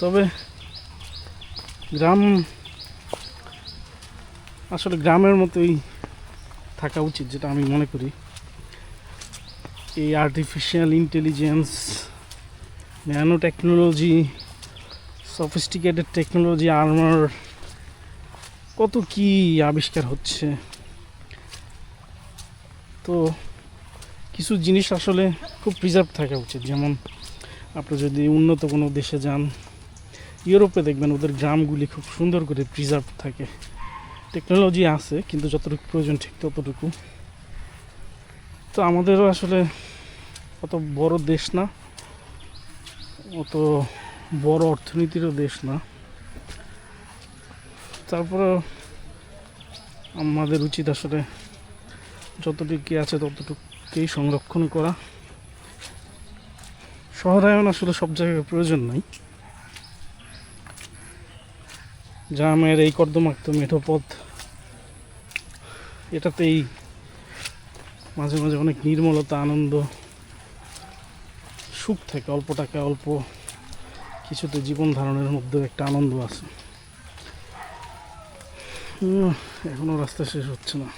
তবে গ্রাম, আসলে গ্রামের মতোই থাকা উচিত, যেটা আমি মনে করি। এই artificial intelligence nano technology sophisticated technology armour কত কি আবিষ্কার হচ্ছে। তো কিছু জিনিস আসলে খুব প্রিজার্ভ থাকা উচিত, যেমন আপনি যদি উন্নত কোনো দেশে যান ইউরোপে দেখবেন ওদের গ্রামগুলি খুব সুন্দর করে প্রিজার্ভ থাকে। টেকনোলজি আছে, কিন্তু যতটুকু প্রয়োজন ঠিক ততটুকু। তো আমাদেরও আসলে অত বড় দেশ না, অত বড় অর্থনীতিরও দেশ না। তারপরে আমাদের উচিত আসলে যতটুকু আছে ততটুকুই সংরক্ষণ করা। শহরায়ন আসলে সব জায়গায় প্রয়োজন নাই। গ্রামের এই কর্দমাক্ত মেঠো পথ। এটাতেই মাঝে মাঝে অনেক নির্মলতা, আনন্দ, সুখ থাকে। অল্প টাকা, অল্প কিছুতে জীবন ধারণের মধ্যেও একটা আনন্দ আছে। এখনও রাস্তা শেষ হচ্ছে না।